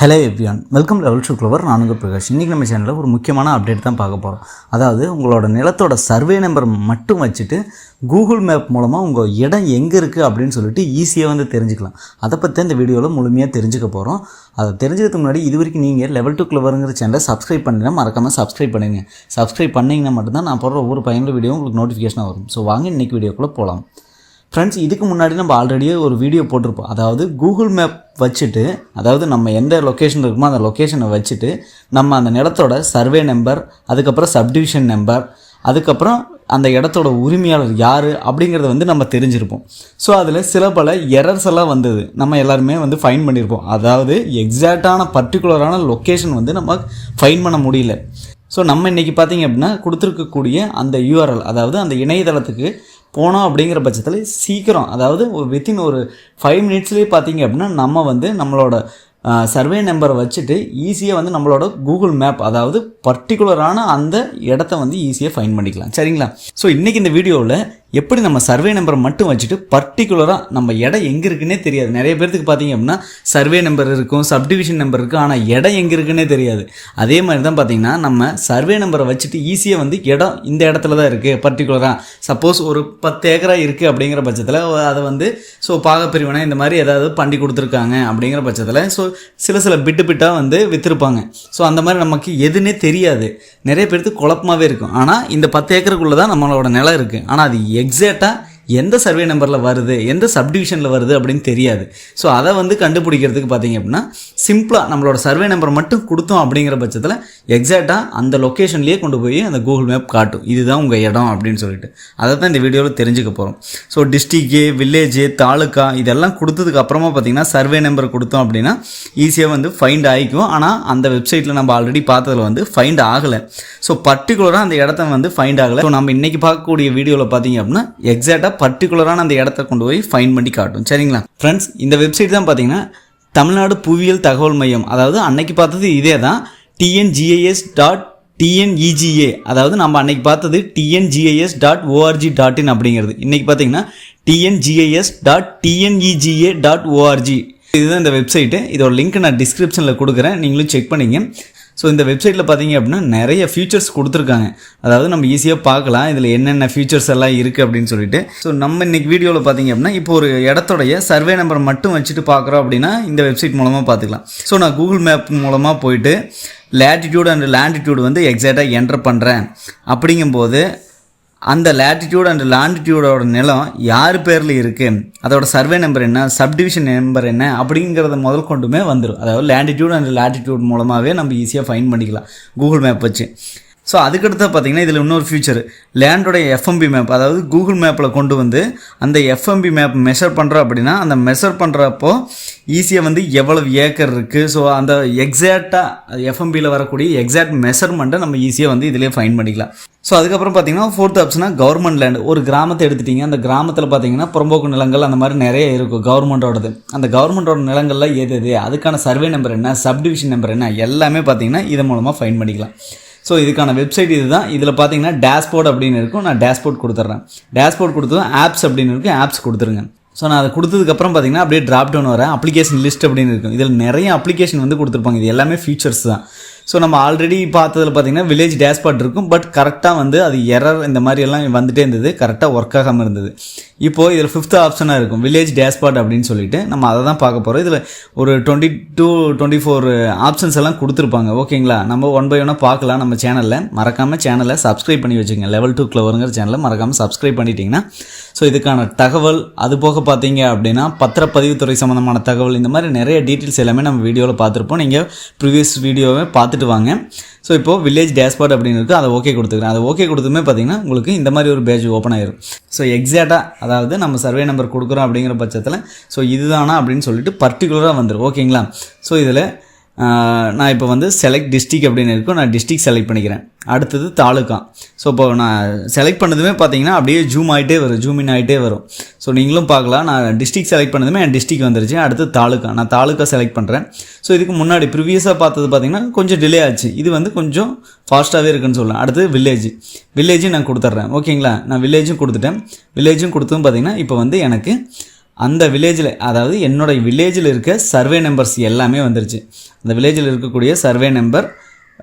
Hello everyone welcome level to clever நான் பிரகாஷ். இன்றைக்கி நம்ம சேனலில் ஒரு முக்கியமான அப்டேட் தான் பார்க்க போகிறோம் அதாவது உங்களோட நிலத்தோட சர்வே நம்பர் மட்டும் வச்சுட்டு கூகுள் மேப் மூலமாக உங்கள் இடம் எங்கே இருக்குது அப்படின்னு சொல்லிட்டு ஈஸியாக வந்து தெரிஞ்சுக்கலாம். அதை பற்றி இந்த வீடியோவில் முழுமையாக தெரிஞ்சுக்க போகிறோம் அதை தெரிஞ்சுக்கிறதுக்கு முன்னாடி இது வரைக்கும் நீங்கள் லெவல் டூ க்ளவருங்கிற சேனலை சப்ஸ்கிரைப் பண்ணினா மறக்காமல் சப்ஸ்கிரைப் பண்ணுங்க சப்ஸ்கிரைப் பண்ணிங்கன்னா மட்டும்தான் நான் போடுற ஒவ்வொரு பயனுள்ள வீடியோ உங்களுக்கு நோட்டிஃபிகேஷனாக வரும். ஸோ வாங்க இன்றைக்கி வீடியோக்குள்ளே போகலாம் ஃப்ரெண்ட்ஸ் இதுக்கு முன்னாடி நம்ம ஆல்ரெடியே ஒரு வீடியோ போட்டிருப்போம். அதாவது கூகுள் மேப் வச்சுட்டு அதாவது நம்ம எந்த லொக்கேஷன் இருக்குமோ அந்த லொக்கேஷனை வச்சுட்டு நம்ம அந்த நிலத்தோட சர்வே நம்பர் அதுக்கப்புறம் சப்டிவிஷன் நம்பர் அதுக்கப்புறம் அந்த இடத்தோட உரிமையாளர் யார் அப்படிங்கிறத வந்து நம்ம தெரிஞ்சிருப்போம். ஸோ அதில் சில பல எரர்ஸ் எல்லாம் வந்தது. நம்ம எல்லாருமே வந்து ஃபைன் பண்ணியிருப்போம் அதாவது எக்ஸாக்டான பர்டிகுலரான லொக்கேஷன் வந்து நம்ம ஃபைன் பண்ண முடியல. ஸோ நம்ம இன்றைக்கி பார்த்தீங்க அப்படின்னா கொடுத்துருக்கக்கூடிய அந்த யூஆர்எல் அதாவது அந்த இணையதளத்துக்கு போனோம் அப்படிங்கிற பட்சத்தில் சீக்கிரம் அதாவது வித்தின் ஒரு ஃபைவ் மினிட்ஸ்லேயே பார்த்தீங்க அப்படின்னா நம்ம வந்து நம்மளோட சர்வே நம்பரை வச்சுட்டு ஈஸியாக வந்து நம்மளோட கூகுள் மேப் அதாவது பர்டிகுலரான அந்த இடத்த வந்து ஈஸியாக ஃபைன் பண்ணிக்கலாம். சரிங்களா? ஸோ இன்றைக்கி இந்த வீடியோவில் எப்படி நம்ம சர்வே நம்பரை மட்டும் வச்சுட்டு பர்டிகுலராக நம்ம இடம் எங்கே இருக்குன்னே தெரியாது. நிறைய பேர்த்துக்கு பார்த்தீங்க அப்படின்னா சர்வே நம்பர் இருக்கும் சப்டிவிஷன் நம்பர் இருக்கும் ஆனால் இடம் எங்கே இருக்குன்னே தெரியாது. அதே மாதிரி தான் பார்த்தீங்கன்னா நம்ம சர்வே நம்பரை வச்சுட்டு ஈஸியாக வந்து இடம் இந்த இடத்துல தான் இருக்குது பர்டிகுலராக சப்போஸ் ஒரு பத்து ஏக்கரா இருக்குது அப்படிங்கிற பட்சத்தில் அதை வந்து ஸோ பாகப்பிரிவினை இந்த மாதிரி ஏதாவது பண்ணி கொடுத்துருக்காங்க அப்படிங்கிற பட்சத்தில் ஸோ சில சில பிட்டு பிட்டாக வந்து விற்றுருப்பாங்க ஸோ அந்த மாதிரி நமக்கு எதுன்னே தெரியாது. நிறைய பேர்த்துக்கு குழப்பமாகவே இருக்கும். ஆனால் இந்த பத்து ஏக்கருக்குள்ளே தான் நம்மளோட நிலம் இருக்குது ஆனால் அது எக்ஸாக்டாக எந்த சர்வே நம்பரில் வருது எந்த சப்டிவிஷனில் வருது அப்படின்னு தெரியாது. ஸோ அதை வந்து கண்டுபிடிக்கிறதுக்கு பார்த்தீங்க அப்படின்னா சிம்பிளாக நம்மளோட சர்வே நம்பர் மட்டும் கொடுத்தோம் அப்படிங்கிற பட்சத்தில் எக்ஸாக்டாக அந்த லொக்கேஷன்லேயே கொண்டு போய் அந்த கூகுள் மேப் காட்டும். இதுதான் உங்கள் இடம் அப்படின்னு சொல்லிட்டு. அதை தான் இந்த வீடியோவில் தெரிஞ்சுக்க போகிறோம் ஸோ டிஸ்ட்ரிக்கு வில்லேஜு தாலுக்கா இதெல்லாம் கொடுத்ததுக்கு அப்புறமா பார்த்தீங்கன்னா சர்வே நம்பர் கொடுத்தோம் அப்படின்னா ஈஸியாக வந்து ஃபைண்ட் ஆகிக்கும். ஆனால் அந்த வெப்சைட்டில் நம்ம ஆல்ரெடி பார்த்ததில் வந்து ஃபைண்ட் ஆகலை. ஸோ பர்டிகுலராக அந்த இடத்த வந்து ஃபைண்ட் ஆகலை. ஸோ நம்ம இன்றைக்கி பார்க்கக்கூடிய வீடியோவில் பார்த்தீங்க அப்படின்னா எக்ஸாக்டாக பர்டிகுலரான அந்த இடத்த கொண்டு போய் ஃபைன் பண்ணி காட்டும். சரிங்களா? ஃப்ரெண்ட்ஸ் இந்த வெப்சைட் தான் பார்த்தீங்கன்னா தமிழ்நாடு புவியியல் தகவல் மையம் அதாவது அன்னைக்கு பார்த்தது இதே தான் டிஎன்ஜிஐஎஸ் டாட் டிஎன்இஜிஏ அதாவது நம்ம அன்னைக்கு பார்த்தது TNGIS dot org dot in அப்படிங்கிறது. இன்றைக்கி பார்த்தீங்கன்னா TNGIS dot TNEGA dot org இதுதான் இந்த வெப்சைட்டு இதோட லிங்க் நான் டிஸ்கிரிப்ஷனில் கொடுக்குறேன். நீங்களும் செக் பண்ணிங்க. ஸோ இந்த வெப்சைட்டில் பார்த்தீங்க அப்படின்னா நிறைய ஃபீச்சர்ஸ் கொடுத்துருக்காங்க. அதாவது நம்ம ஈஸியாக பார்க்கலாம். இதில் என்னென்ன ஃபீச்சர்ஸ் எல்லாம் இருக்குது அப்படின்னு சொல்லிட்டு. ஸோ நம்ம இன்னைக்கு வீடியோவில் பார்த்தீங்க அப்படின்னா இப்போ ஒரு இடத்தோடைய சர்வே நம்பர் மட்டும் வச்சுட்டு பார்க்குறோம் அப்படின்னா இந்த வெப்சைட் மூலமாக பார்த்துக்கலாம் ஸோ நான் கூகுள் மேப் மூலமாக போயிட்டு லேட்டிடியூட் அண்ட் லேண்டிடியூட் வந்து எக்ஸாக்டாக என்டர் பண்ணுறேன் அப்படிங்கும்போது அந்த லேட்டிடியூட் அண்ட் லாண்டிடியூடோட நிலம் யார் பேரில் இருக்குது அதோட சர்வே நம்பர் என்ன? சப்டிவிஷன் நம்பர் என்ன? அப்படிங்கிறத முதல் கொண்டுமே வந்துடும் அதாவது லேண்டிடியூட் அண்ட் லேட்டிடியூட் மூலமாகவே நம்ம ஈஸியாக ஃபைன் பண்ணிக்கலாம். கூகுள் மேப் வச்சு. ஸோ அதுக்கடுத்து பார்த்தீங்கன்னா இதில் இன்னொரு ஃபியூச்சர் லேண்டோடைய எஃப்எம்பி மேப் அதாவது கூகுள் மேப்பில் கொண்டு வந்து அந்த எஃப்எம்பி மேப் மெஷர் பண்ணுறோம் அப்படின்னா அந்த மெஷர் பண்ணுறப்போ ஈஸியாக வந்து எவ்வளவு ஏக்கர் இருக்குது ஸோ அந்த எக்ஸாக்டாக எஃப்எம்பியில் வரக்கூடிய எக்ஸாக்ட் மெஷர்மெண்ட்டை நம்ம ஈஸியாக வந்து இதிலே ஃபைன் பண்ணிக்கலாம். ஸோ அதுக்கப்புறம் பார்த்தீங்கன்னா ஃபோர்த் ஆப்ஷனாக கவர்மெண்ட் லேண்ட் ஒரு கிராமத்தை எடுத்துட்டிங்க. அந்த கிராமத்தில் பார்த்தீங்கன்னா புறம்போக்கு நிலங்கள் அந்த மாதிரி நிறைய இருக்கும் கவர்மெண்ட்டோடது அந்த கவர்மெண்ட்டோட நிலங்கள்லாம் எது எது அதுக்கான சர்வே நம்பர் என்ன சப்டிவிஷன் நம்பர் என்ன எல்லாமே பார்த்தீங்கன்னா இதன் மூலமாக ஃபைன் பண்ணிக்கலாம். ஸோ இதுக்கான வெப்சைட் இது தான் இதில் பார்த்தீங்கன்னா டேஷ்போர்ட் அப்படின்னு இருக்கும். நான் டேஷ்போர்ட் கொடுத்துட்றேன் டேஷ்போர்ட் கொடுத்ததும் ஆப்ஸ் அப்படின்னு இருக்கும். ஆப்ஸ் கொடுத்துருங்க. ஸோ நான் அதை கொடுத்ததுக்கப்புறம் பார்த்தீங்கன்னா அப்படியே ட்ராப் டவுன் வரேன். அப்ளிகேஷன் லிஸ்ட் அப்படின்னு இருக்கும். இதில் நிறைய அப்ளிகேஷன் வந்து கொடுத்துருப்பாங்க. இது எல்லாமே ஃபீச்சர்ஸ் தான். ஸோ நம்ம ஆல்ரெடி பார்த்ததில் பார்த்தீங்கன்னா வில்லேஜ் டேஷ்பாட் இருக்கும். பட் கரெக்டாக வந்து அது எரர் இந்த மாதிரி எல்லாம் வந்துட்டே இருந்தது. கரெக்டாக ஒர்க் ஆகாமல் இருந்தது. இப்போது இதில் ஃபிஃப்த் ஆப்ஷனாக இருக்கும். வில்லேஜ் டேஷ்பாட் அப்படின்னு சொல்லிட்டு நம்ம அதை தான் பார்க்க போகிறோம் இதில் ஒரு twenty two twenty four options எல்லாம் கொடுத்துருப்பாங்க. ஓகேங்களா நம்ம ஒன் பை ஒன்னாக பார்க்கலாம் நம்ம சேனலில் மறக்காமல் சேனலை சப்ஸ்கிரைப் பண்ணி வச்சுங்க. லெவல் டூ க்ளவருங்கிற சேனலை மறக்காமல் சப்ஸ்கிரைப் பண்ணிட்டீங்கன்னா ஸோ இதுக்கான தகவல் அது போக பார்த்தீங்க அப்படின்னா பத்திரப்பதிவுத்துறை சம்மந்தமான தகவல் இந்த மாதிரி நிறைய டீட்டெயில்ஸ் எல்லாமே நம்ம வீடியோவில் பார்த்துருப்போம். நீங்கள் ப்ரீவியஸ் வீடியோவை பார்த்துட்டு வாங்க ஸோ இப்போது வில்லேஜ் டேஷ்பார்ட் அப்படின்னு இருக்குது அதை ஓகே கொடுத்துக்கிறேன். அதை ஓகே கொடுத்துமே பார்த்தீங்கன்னா உங்களுக்கு இந்த மாதிரி ஒரு பேஜ் ஓப்பன் ஆயிரும். ஸோ எக்ஸாக்டாக அதாவது நம்ம சர்வே நம்பர் கொடுக்குறோம் அப்படிங்கிற பட்சத்தில் ஸோ இதுதானா அப்படின்னு சொல்லிட்டு பர்டிகுலராக வந்துடும் ஓகேங்களா ஸோ இதில் நான் இப்போ வந்து செலக்ட் டிஸ்ட்ரிக் அப்படின்னு இருக்கும் நான் டிஸ்ட்ரிக் செலக்ட் பண்ணிக்கிறேன். அடுத்தது தாலுக்கா ஸோ இப்போ நான் செலக்ட் பண்ணதுமே பார்த்தீங்கன்னா அப்படியே ஜூம் ஆகிட்டே வரும் ஜூம் இன் ஆகிட்டே வரும். ஸோ நீங்களும் பார்க்கலாம். நான் டிஸ்ட்ரிக் செலக்ட் பண்ணதுமே என் டிஸ்ட்ரிக் வந்துருச்சு. அடுத்து தாலுக்கா நான் தாலுக்கா செலக்ட் பண்ணுறேன் ஸோ இதுக்கு முன்னாடி ப்ரிவியஸாக பார்த்தது பார்த்தீங்கன்னா கொஞ்சம் டிலே ஆச்சு. இது வந்து கொஞ்சம் ஃபாஸ்ட்டாகவே இருக்குன்னு சொல்லலாம். அடுத்து வில்லேஜ் வில்லேஜும் நான் கொடுத்துட்றேன். ஓகேங்களா நான் வில்லேஜும் கொடுத்துட்டேன். வில்லேஜும் கொடுத்ததும் பார்த்தீங்கன்னா இப்போ வந்து எனக்கு அந்த வில்லேஜில் அதாவது என்னுடைய வில்லேஜில் இருக்க சர்வே நம்பர்ஸ் எல்லாமே வந்துருச்சு. அந்த வில்லேஜில் இருக்கக்கூடிய சர்வே நம்பர்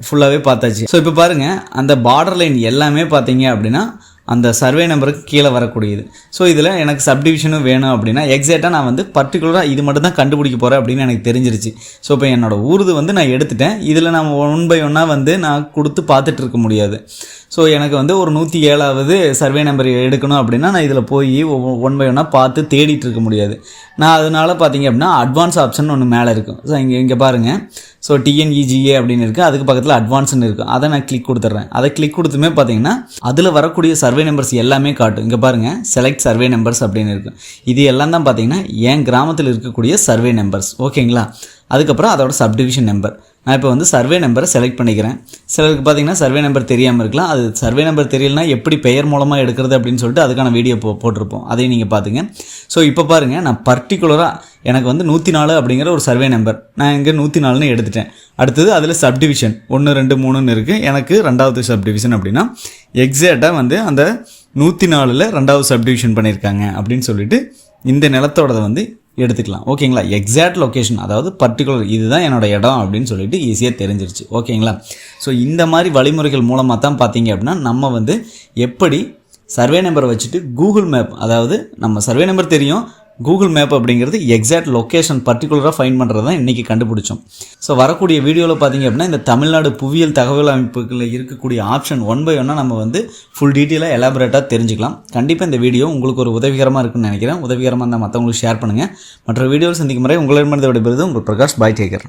ஃபுல்லாகவே பார்த்தாச்சு. ஸோ இப்போ பாருங்கள் அந்த பார்டர் லைன் எல்லாமே பார்த்தீங்க அப்படின்னா அந்த சர்வே நம்பருக்கு கீழே வரக்கூடியது. ஸோ இதில் எனக்கு சப்டிவிஷனும் வேணும் அப்படின்னா எக்ஸாக்டாக நான் வந்து பர்டிகுலராக இது மட்டும் தான் கண்டுபிடிக்க போகிறேன் அப்படின்னு எனக்கு தெரிஞ்சிருச்சு. ஸோ இப்போ என்னோட ஊருது வந்து நான் எடுத்துட்டேன். இதில் நான் ஒன் பை ஒன்னாக வந்து நான் கொடுத்து பார்த்துட்டு இருக்க முடியாது. ஸோ எனக்கு வந்து ஒரு நூற்றி ஏழாவது சர்வே நம்பர் எடுக்கணும் அப்படின்னா நான் இதில் போய் ஒன் பை ஒன்னாக பார்த்து தேடிட்டு இருக்க முடியாது. நான் அதனால பார்த்தீங்க அப்படின்னா அட்வான்ஸ் ஆப்ஷன் ஒன்று மேலே இருக்கும் ஸோ இங்கே இங்கே பாருங்கள் ஸோ டிஎன்இஜிஏ அப்படின்னு இருக்குது அதுக்கு பக்கத்தில் அட்வான்ஸ்னு இருக்கும் அதை நான் கிளிக் கொடுத்துட்றேன். அதை கிளிக் கொடுத்துமே பார்த்தீங்கன்னா அதில் வரக்கூடிய சர்வே நம்பர்ஸ் எல்லாமே காட்டும். இங்கே பாருங்கள் செலக்ட் சர்வே நம்பர்ஸ் அப்படின்னு இருக்கும் இது எல்லாம் தான் பார்த்தீங்கன்னா என் கிராமத்தில் இருக்கக்கூடிய சர்வே நம்பர்ஸ் ஓகேங்களா? அதுக்கப்புறம் அதோட சப்டிவிஷன் நம்பர் நான் இப்போ வந்து சர்வே நம்பரை செலக்ட் பண்ணிக்கிறேன். சிலருக்கு பார்த்தீங்கன்னா சர்வே நம்பர் தெரியாமல் இருக்கலாம். அது சர்வே நம்பர் தெரியலனா எப்படி பெயர் மூலமாக எடுக்கிறது அப்படின்னு சொல்லிட்டு அதுக்கான வீடியோ போ போட்டிருப்போம். அதையும் நீங்கள் பார்த்துங்க ஸோ இப்போ பாருங்கள் நான் பர்டிகுலராக எனக்கு வந்து நூற்றி நாலு அப்படிங்கிற ஒரு சர்வே நம்பர் நான் இங்கே நூற்றி நாலுன்னு எடுத்துட்டேன். அடுத்தது அதில் சப்டிவிஷன் ஒன்று ரெண்டு மூணுன்னு இருக்குது எனக்கு ரெண்டாவது சப்டிவிஷன் அப்படின்னா எக்ஸாக்டாக வந்து அந்த நூற்றி நாலில் ரெண்டாவது சப்டிவிஷன் பண்ணியிருக்காங்க அப்படின்னு சொல்லிட்டு இந்த நிலத்தோடதை வந்து எடுத்துக்கலாம். ஓகேங்களா? எக்ஸாக்ட் லொக்கேஷன் அதாவது பர்டிகுலர் இதுதான் என்னோட இடம் அப்படின்னு சொல்லிட்டு ஈஸியாக தெரிஞ்சிருச்சு. ஓகேங்களா? ஸோ இந்த மாதிரி வழிமுறைகள் மூலமாக தான் பார்த்தீங்க அப்படின்னா நம்ம வந்து எப்படி சர்வே நம்பரை வச்சுட்டு கூகுள் மேப் அதாவது நம்ம சர்வே நம்பர் தெரியும் கூகுள் மேப் அப்படிங்கிறது எக்ஸாக்ட் லொக்கேஷன் பர்டிகுலராக ஃபைன் பண்ணுறது தான் இன்றைக்கி கண்டுபிடிச்சோம். ஸோ வரக்கூடிய வீடியோவில் பார்த்தீங்க அப்படின்னா இந்த தமிழ்நாடு புவியியல் தகவல் அமைப்புகளில் இருக்கக்கூடிய ஆப்ஷன் ஒன் பை ஒன்னாக நம்ம வந்து ஃபுல் டீட்டெயிலாக எலாபரேட்டாக தெரிஞ்சுக்கலாம். கண்டிப்பாக இந்த வீடியோ உங்களுக்கு ஒரு உதவிகரமாக இருக்குன்னு நினைக்கிறேன். உதவிகரமாக இருந்தால் மற்றவங்களுக்கு ஷேர் பண்ணுங்கள் மற்ற வீடியோவில் சந்திக்கும் முறை உங்களிடமிருந்து விடைபெறுது உங்கள் பிரகாஷ் பாய் டேக்கர்